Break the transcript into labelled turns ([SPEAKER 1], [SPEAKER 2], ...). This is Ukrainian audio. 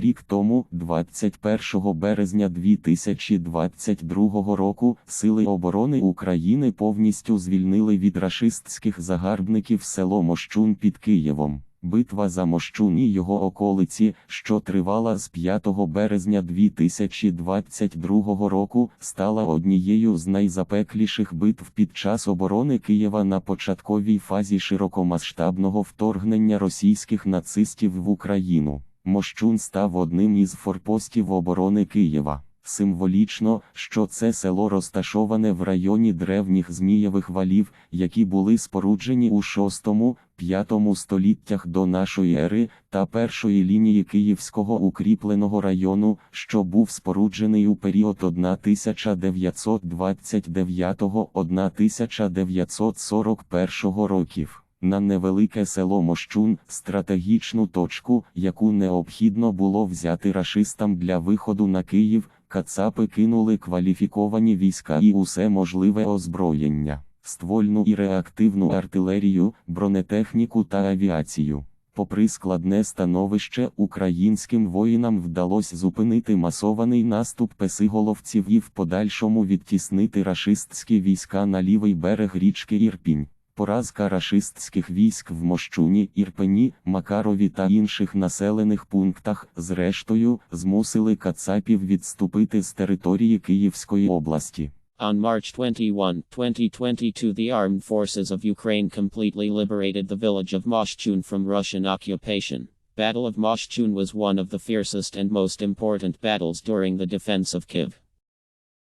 [SPEAKER 1] Рік тому, 21 березня 2022 року, Сили оборони України повністю звільнили від рашистських загарбників село Мощун під Києвом. Битва за Мощун і його околиці, що тривала з 5 березня 2022 року, стала однією з найзапекліших битв під час оборони Києва на початковій фазі широкомасштабного вторгнення російських нацистів в Україну. Мощун став одним із форпостів оборони Києва. Символічно, що це село розташоване в районі древніх змієвих валів, які були споруджені у 6-5 століттях до нашої ери, та першої лінії Київського укріпленого району, що був споруджений у період 1929-1941 років. На невелике село Мощун, стратегічну точку, яку необхідно було взяти рашистам для виходу на Київ, кацапи кинули кваліфіковані війська і усе можливе озброєння, ствольну і реактивну артилерію, бронетехніку та авіацію. Попри складне становище, українським воїнам вдалося зупинити масований наступ песиголовців і в подальшому відтіснити рашистські війська на лівий берег річки Ірпінь. Поразка рашистських військ в Мощуні, Ірпені, Макарові та інших населених пунктах, зрештою, змусили кацапів відступити з території Київської області.
[SPEAKER 2] On March 21, 2022, the armed forces of Ukraine completely liberated the village of Moshchun from Russian occupation. Battle of Moshchun was one of the fiercest and most important battles during the defense of Kiev.